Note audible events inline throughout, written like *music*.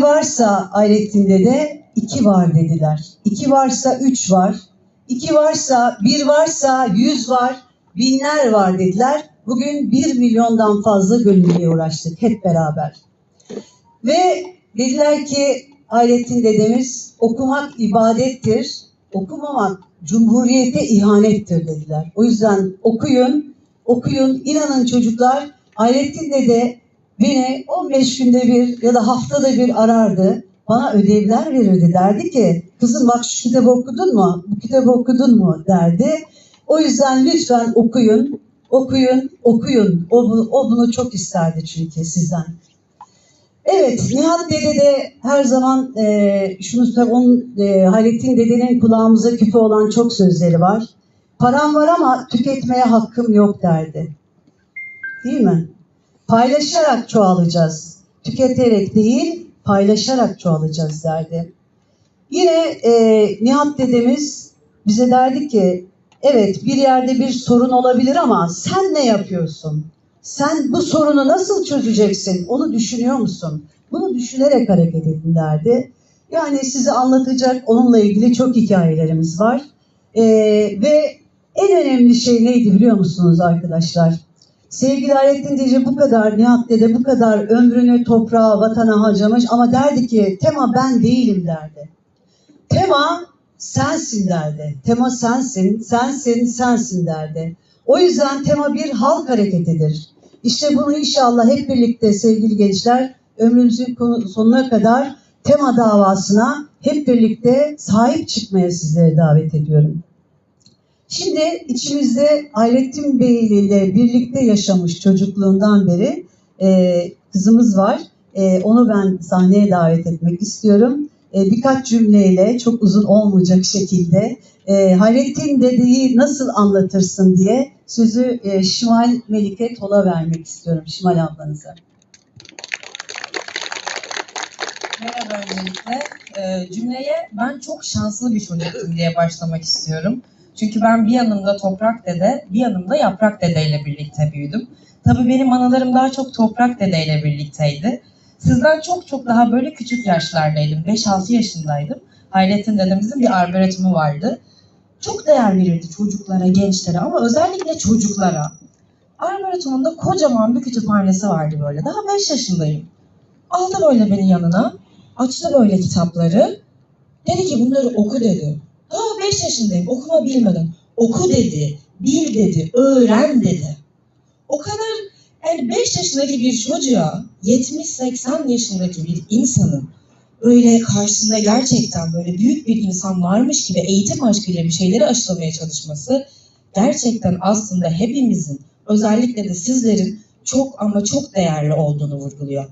varsa Hayrettin'de de iki var dediler. İki varsa üç var. İki varsa bir varsa yüz var. Binler var dediler. Bugün bir milyondan fazla gönüllüye uğraştık hep beraber. Ve dediler ki Hayrettin dedemiz okumak ibadettir. Okumamak cumhuriyete ihanettir dediler. O yüzden okuyun, okuyun. İnanın çocuklar Hayrettin dede beni 15 günde bir ya da haftada bir arardı. Bana ödevler verirdi. Derdi ki kızım bak şu kitabı okudun mu? Bu kitabı okudun mu? derdi. O yüzden lütfen okuyun, okuyun, okuyun. O, o bunu çok isterdi çünkü sizden. Evet, Nihat Dede de her zaman e, şunu tabii onun e, Hayrettin Dede'nin kulağımıza küpe olan çok sözleri var. Param var ama tüketmeye hakkım yok derdi. Değil mi? Paylaşarak çoğalacağız. Tüketerek değil, paylaşarak çoğalacağız derdi. Yine e, Nihat dedemiz bize derdi ki, evet bir yerde bir sorun olabilir ama sen ne yapıyorsun? Sen bu sorunu nasıl çözeceksin? Onu düşünüyor musun? Bunu düşünerek hareket edin derdi. Yani size anlatacak onunla ilgili çok hikayelerimiz var. E, ve en önemli şey neydi biliyor musunuz arkadaşlar? Sevgili Hayrettin Dece bu kadar, Nihat Dede bu kadar ömrünü toprağa, vatana harcamış ama derdi ki tema ben değilim derdi. Tema sensin derdi. Tema sensin, sensin, sensin derdi. O yüzden tema bir halk hareketidir. İşte bunu inşallah hep birlikte sevgili gençler ömrümüzün sonuna kadar tema davasına hep birlikte sahip çıkmaya sizleri davet ediyorum. Şimdi içimizde Hayrettin Bey ile birlikte yaşamış çocukluğundan beri e, kızımız var. E, onu ben sahneye davet etmek istiyorum. E, birkaç cümleyle çok uzun olmayacak şekilde e, Hayrettin dedeyi nasıl anlatırsın diye sözü e, Şimal Melike Tol'a vermek istiyorum. Şimal ablanıza. Merhaba öncelikle. Ee, cümleye ben çok şanslı bir çocuktum diye başlamak istiyorum. Çünkü ben bir yanımda Toprak Dede, bir yanımda Yaprak Dede ile birlikte büyüdüm. Tabii benim analarım daha çok Toprak Dede ile birlikteydi. Sizden çok çok daha böyle küçük yaşlardaydım. 5-6 yaşındaydım. Hayrettin dedemizin bir arboretümü vardı. Çok değer verirdi çocuklara, gençlere ama özellikle çocuklara. Arboretumunda kocaman bir kütüphanesi vardı böyle. Daha 5 yaşındayım. Aldı böyle beni yanına. Açtı böyle kitapları. Dedi ki bunları oku dedi. Daha 5 yaşındayım okuma bilmeden. Oku dedi, bil dedi, öğren dedi. O kadar yani 5 yaşındaki bir çocuğa 70-80 yaşındaki bir insanın öyle karşısında gerçekten böyle büyük bir insan varmış gibi eğitim aşkıyla bir şeyleri aşılamaya çalışması gerçekten aslında hepimizin özellikle de sizlerin çok ama çok değerli olduğunu vurguluyor.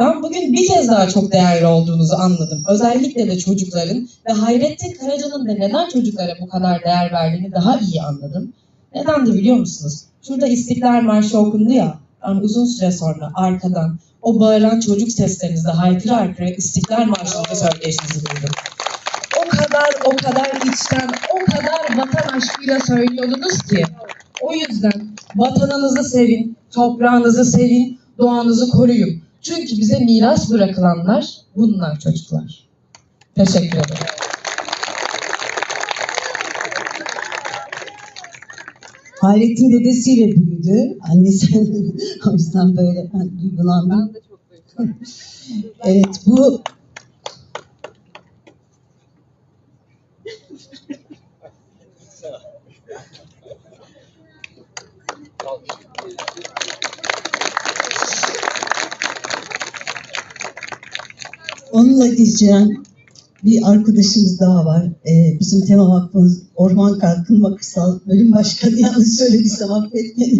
Ben bugün bir kez daha çok değerli olduğunuzu anladım. Özellikle de çocukların ve Hayrettin Karaca'nın da neden çocuklara bu kadar değer verdiğini daha iyi anladım. Neden de biliyor musunuz? Şurada İstiklal Marşı okundu ya, ben uzun süre sonra arkadan o bağıran çocuk seslerinizle haykıra haykıra İstiklal Marşı'nı söyleyişinizi duydum. O kadar o kadar içten, o kadar vatan aşkıyla söylüyordunuz ki. O yüzden vatanınızı sevin, toprağınızı sevin, doğanızı koruyun. Çünkü bize miras bırakılanlar bunlar çocuklar. Teşekkür ederim. Hayrettin dedesiyle büyüdü. Annesi *laughs* o yüzden böyle ben duygulandım. de çok duydum. Evet bu onunla geçen bir arkadaşımız daha var. Ee, bizim tema vakfımız Orman Kalkınma Kırsal Bölüm Başkanı *laughs* yanlış söylediysem affet beni.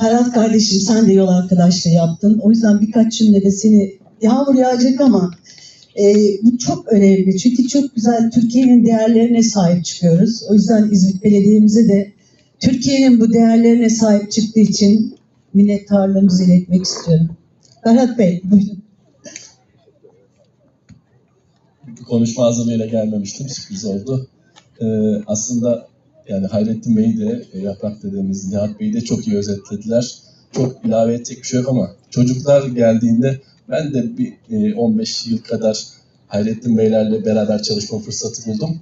Ferhat kardeşim sen de yol arkadaşlığı yaptın. O yüzden birkaç cümlede seni yağmur yağacak ama e, bu çok önemli. Çünkü çok güzel Türkiye'nin değerlerine sahip çıkıyoruz. O yüzden İzmit Belediye'mize de Türkiye'nin bu değerlerine sahip çıktığı için minnettarlığımızı iletmek istiyorum. Ferhat Bey, buyurun. bir konuşma hazırlığıyla gelmemiştim. Sürpriz oldu. Ee, aslında yani Hayrettin Bey de e, Yaprak dedemiz, Nihat Bey'i de çok iyi özetlediler. Çok ilave edecek bir şey yok ama çocuklar geldiğinde Ben de bir e, 15 yıl kadar Hayrettin Beylerle beraber çalışma fırsatı buldum.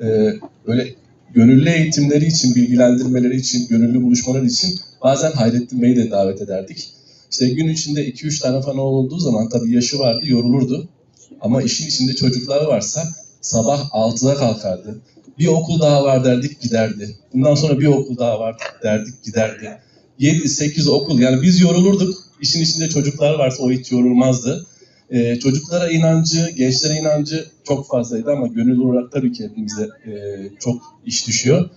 E, böyle gönüllü eğitimleri için, bilgilendirmeleri için, gönüllü buluşmalar için bazen Hayrettin Bey'i de davet ederdik. İşte gün içinde 2-3 tane falan olduğu zaman tabii yaşı vardı, yorulurdu. Ama işin içinde çocuklar varsa sabah 6'da kalkardı. Bir okul daha var derdik giderdi. Bundan sonra bir okul daha var derdik giderdi. 7-8 okul yani biz yorulurduk. İşin içinde çocuklar varsa o hiç yorulmazdı. Ee, çocuklara inancı, gençlere inancı çok fazlaydı ama gönül olarak tabii ki hepimize e, çok iş düşüyor.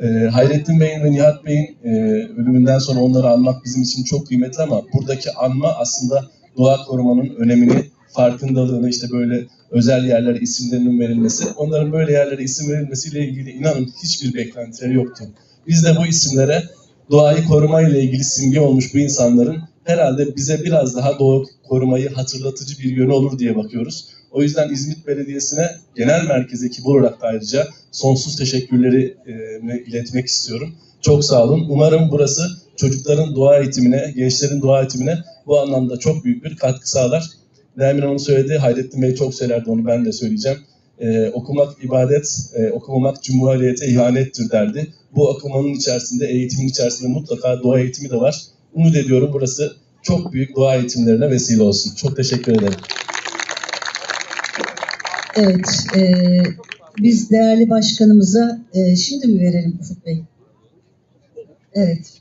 Ee, Hayrettin Bey'in ve Nihat Bey'in e, ölümünden sonra onları anmak bizim için çok kıymetli ama buradaki anma aslında doğa korumanın önemini, farkındalığını işte böyle özel yerlere isimlerinin verilmesi, onların böyle yerlere isim verilmesiyle ilgili inanın hiçbir beklentileri yoktu. Biz de bu isimlere doğayı koruma ile ilgili simge olmuş bu insanların herhalde bize biraz daha doğa korumayı hatırlatıcı bir yönü olur diye bakıyoruz. O yüzden İzmit Belediyesi'ne genel merkez ekibi olarak da ayrıca sonsuz teşekkürleri e, iletmek istiyorum. Çok sağ olun. Umarım burası çocukların doğa eğitimine, gençlerin doğa eğitimine bu anlamda çok büyük bir katkı sağlar. Nermin Hanım söyledi, Hayrettin Bey çok söylerdi onu ben de söyleyeceğim. Ee, okumak ibadet, e, okumamak cumhuriyete ihanettir derdi. Bu okumanın içerisinde, eğitimin içerisinde mutlaka doğa eğitimi de var. Umut ediyorum burası çok büyük doğa eğitimlerine vesile olsun. Çok teşekkür ederim. Evet, e, biz değerli başkanımıza e, şimdi mi verelim Ufuk Bey? Evet.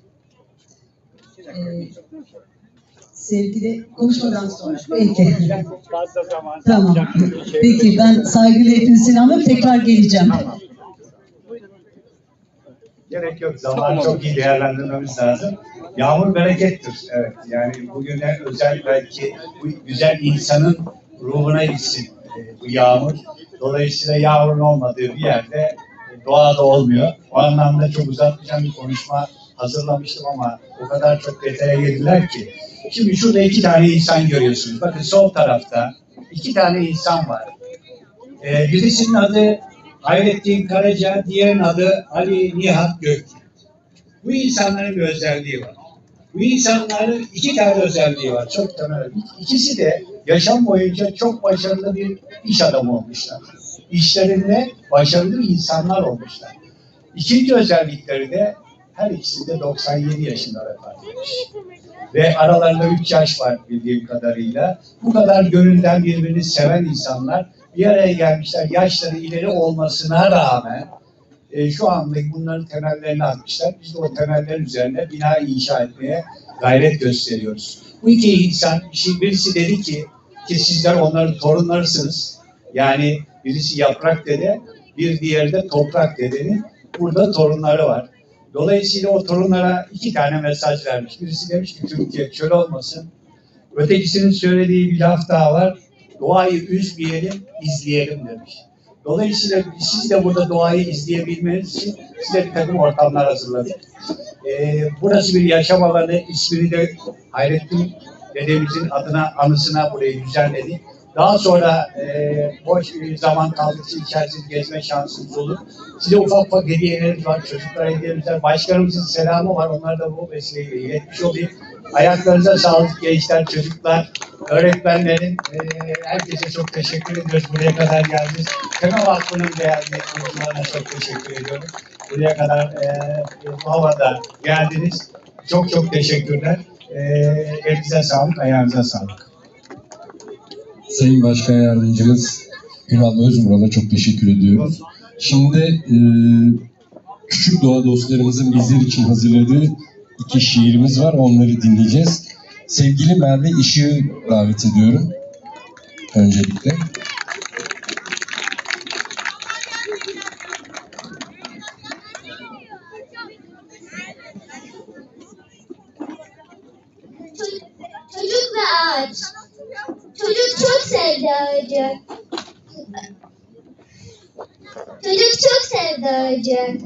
E, sevgili konuşmadan sonra. Peki. Fazla zaman. Tamam. şey Peki ben saygıyla hepinizi selamlıyorum. Tekrar geleceğim. Gerek yok. Zamanı çok iyi değerlendirmemiz lazım. Yağmur berekettir. Evet. Yani bugüne özel belki bu güzel insanın ruhuna gitsin e, bu yağmur. Dolayısıyla yağmurun olmadığı bir yerde e, doğada olmuyor. O anlamda çok uzatmayacağım bir konuşma hazırlamıştım ama o kadar çok detaya girdiler ki. Şimdi şurada iki tane insan görüyorsunuz. Bakın sol tarafta iki tane insan var. Ee, birisinin adı Hayrettin Karaca, diğerinin adı Ali Nihat Gök. Bu insanların bir özelliği var. Bu insanların iki tane özelliği var. Çok temel. İkisi de yaşam boyunca çok başarılı bir iş adamı olmuşlar. İşlerinde başarılı insanlar olmuşlar. İkinci özellikleri de her ikisi de 97 yaşında vefat etmiş. Ve aralarında 3 yaş var bildiğim kadarıyla. Bu kadar gönülden birbirini seven insanlar bir araya gelmişler. Yaşları ileri olmasına rağmen e, şu anda bunların temellerini atmışlar. Biz de o temeller üzerine bina inşa etmeye gayret gösteriyoruz. Bu iki insan, birisi dedi ki, ki sizler onların torunlarısınız. Yani birisi yaprak dede, bir diğeri de toprak dedenin burada torunları var. Dolayısıyla o torunlara iki tane mesaj vermiş. Birisi demiş ki Türkiye çöl olmasın. Ötekisinin söylediği bir laf daha var. Doğayı üzmeyelim, izleyelim demiş. Dolayısıyla siz de burada doğayı izleyebilmeniz için size bir takım ortamlar hazırladık. Ee, burası bir yaşam alanı. ismini de Hayrettin dedemizin adına, anısına burayı düzenledik. Daha sonra e, boş bir zaman kaldıkça içerisinde gezme şansınız olur. Size ufak ufak hediyelerimiz var, çocuklara hediyelerimiz var. Başkanımızın selamı var, onları da bu vesileyle iletmiş olayım. Ayaklarınıza sağlık gençler, çocuklar, öğretmenlerin, e, herkese çok teşekkür ediyoruz. Buraya kadar geldiniz. Tema Vakfı'nın değerli kurumlarına çok teşekkür ediyorum. Buraya kadar e, bu havada geldiniz. Çok çok teşekkürler. E, elinize sağlık, ayağınıza sağlık. Sayın Başkan Yardımcımız Ünal Özmural'a çok teşekkür ediyorum. Şimdi e, küçük doğa dostlarımızın bizler için hazırladığı iki şiirimiz var. Onları dinleyeceğiz. Sevgili Merve Işık'ı davet ediyorum. Öncelikle. Çocuk, çocuk ve ağaç. Çocuk çok ağacı. Çocuk çok sevdi ağacı.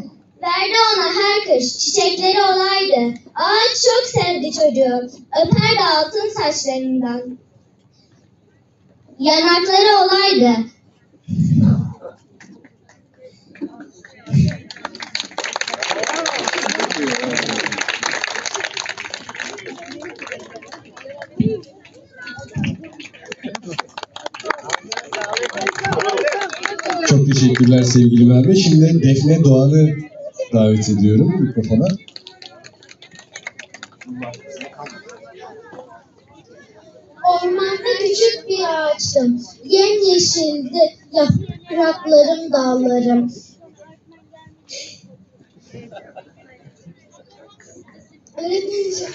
Verdi ona her kış çiçekleri olaydı. Ağaç çok sevdi çocuğu. Öperdi altın saçlarından. Yanakları olaydı. Çok teşekkürler sevgili Merve. Şimdi Defne Doğan'ı davet ediyorum mikrofona. Ormanda küçük bir ağaçtım. Yemyeşildi yapraklarım, dallarım. Öğretmenim.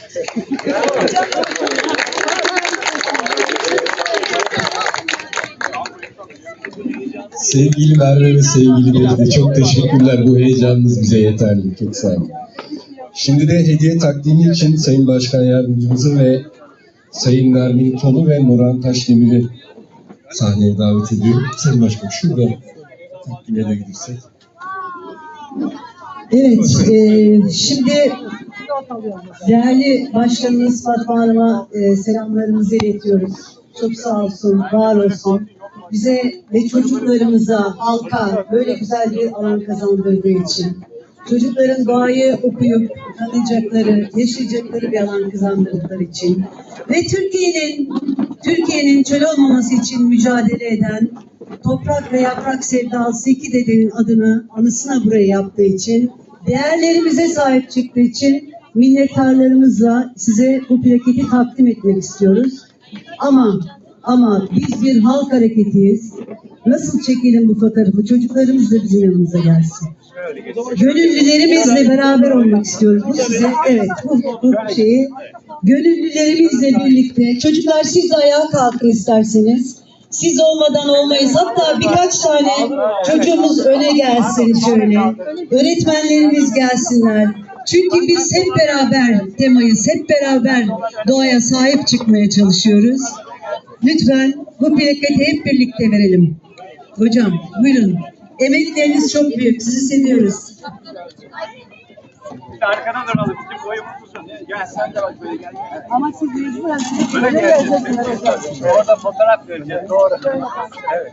Sevgili Merve ve sevgili Defne çok teşekkürler. Bu heyecanınız bize yeterli. Çok sağ olun. Şimdi de hediye takdimi için Sayın Başkan Yardımcımızı ve Sayın Nermin Tolu ve Nurhan Taşdemir'i sahneye davet ediyorum. Sayın Başkan şurada takdime de gidirsek. Evet, e, şimdi değerli başkanımız Fatma Hanım'a e, selamlarımızı iletiyoruz. Çok sağ olsun, var olsun. Bize ve çocuklarımıza, halka böyle güzel bir alan kazandırdığı için. Çocukların doğayı okuyup tanıyacakları, yaşayacakları bir alan kazandırdıkları için. Ve Türkiye'nin Türkiye'nin çöl olmaması için mücadele eden Toprak ve Yaprak Sevdalısı iki dedenin adını anısına buraya yaptığı için, değerlerimize sahip çıktığı için minnettarlarımızla size bu plaketi takdim etmek istiyoruz. Ama ama biz bir halk hareketiyiz. Nasıl çekelim bu fotoğrafı? Çocuklarımız da bizim yanımıza gelsin. Gönüllülerimizle beraber olmak istiyoruz. Bu size evet bu, bu şeyi gönüllülerimizle birlikte çocuklar siz de ayağa kalkın isterseniz. Siz olmadan olmayız. Hatta birkaç tane çocuğumuz öne gelsin şöyle. Öğretmenlerimiz gelsinler. Çünkü biz hep beraber temayız. Hep beraber doğaya sahip çıkmaya çalışıyoruz. Lütfen bu plaketi hep birlikte verelim. Hocam buyurun. Emekleriniz çok büyük. Sizi seviyoruz. Bir arkana duralım. Bizim boyumuz uzun. Gel sen de bak böyle gel. Ama siz mecburen böyle geleceksiniz. Orada fotoğraf göreceğiz. Doğru. Evet.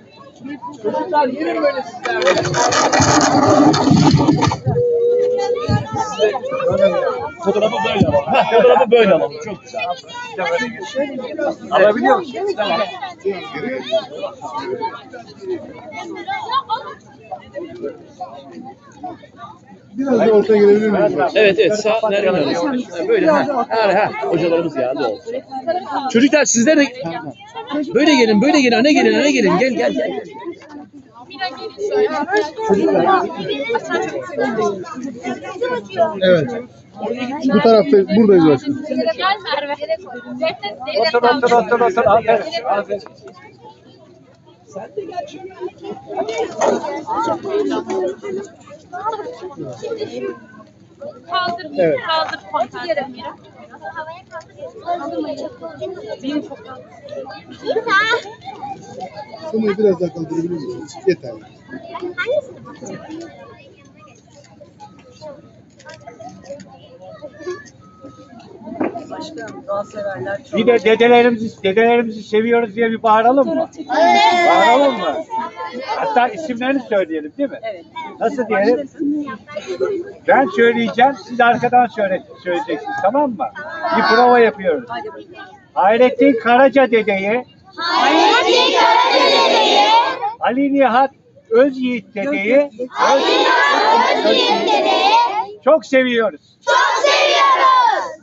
Çocuklar yürüyün böyle sizler. Fotoğrafı böyle Fotoğrafı böyle alalım. Çok güzel. Alabiliyor musun? Tamam. Biraz da ortaya gelebilir miyiz? Evet evet sağ nereden alalım? Ha, Böyle ha. Ha, ha. Hocalarımız geldi oldu. Çocuklar sizler de böyle gelin böyle gelin öne gelin öne gelin gel gel gel. gel. Evet. Bu tarafta buradayız başkanım. Gel Merve. Otur otur otur otur. Aferin. Aferin. Kaldır, Evet. kaldır pankartını. Benim çok Şunu biraz daha kaldırabilir Yeter. Bir de dedelerimizi, dedelerimizi seviyoruz diye bir bağıralım mı? Bağıralım mı? Hatta isimlerini söyleyelim değil mi? Evet. Nasıl diyelim? Ben söyleyeceğim, siz arkadan söyle, söyleyeceksiniz tamam mı? Bir prova yapıyoruz. Hayrettin Karaca dedeyi, Hayrettin Karaca dedeyi, Ali Nihat Özyiğit dedeyi Ali Nihat Özyiğit dedeyi çok seviyoruz. çok seviyoruz.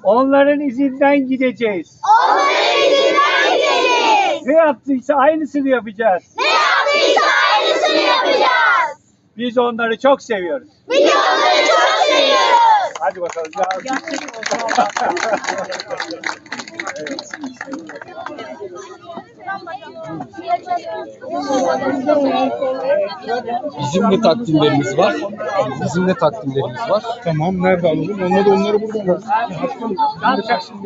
Onların izinden gideceğiz. Onların izinden gideceğiz. Ne yaptıysa aynısını yapacağız. Ne yaptıysa aynısını yapacağız. Biz onları çok seviyoruz. Biz onları çok seviyoruz. Hadi bakalım. *laughs* Bizim de takdimlerimiz var. Bizim de takdimlerimiz var. Tamam nerede alalım? Onlar da onları buradan alalım. Ne yapacaksın?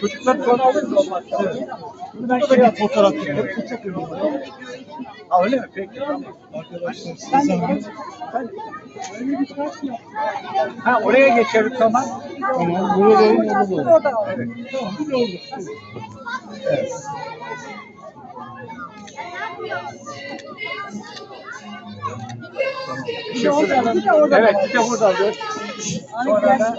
Çocuklar sonra alır mı olmaz? Bunu ben şey yap, fotoğraf çekelim. Ha öyle mi? Peki. Arkadaşlar size zahmet. Ha oraya geçelim tamam. Tamam. Burada da alalım. Orada da alalım. Evet. Tamam. Bir de orada. Evet. Evet, bir de burada dur. Sonra da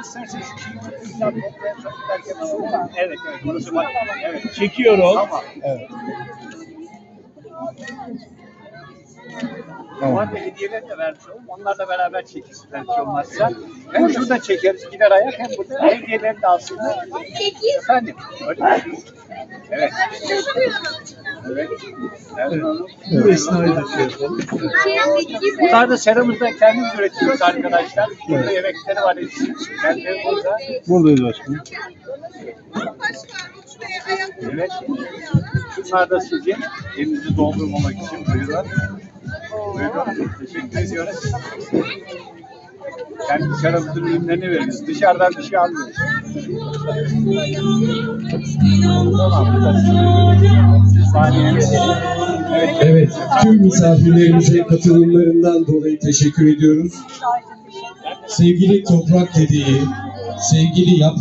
istersen şu şeyi Evet, evet. Orası var. Evet. Çekiyorum. Tamam. Var da de vermiş olalım. Onlarla beraber çekilsinler hiç olmazsa. Hem şurada çekeriz gider ayak hem burada hediyeleri de alsınlar. Efendim. Öyle mi? Evet. Evet. Evet. Bu esnayı da şey yapalım. Bunlar da seramızda kendimiz üretiyoruz arkadaşlar. Burada yemekleri var. Kendileri burada. Buradayız başkanım. Evet. Şunlar da sizin. Elinizi doldurmamak için buyurun. Buyurun. Teşekkür ediyoruz. Kendi seramızın ürünlerini veriyoruz. Dışarıdan bir şey almıyoruz. Evet. Evet, tüm misafirlerimize katılımlarından dolayı teşekkür ediyoruz. Sevgili Toprak Dediği, sevgili Yap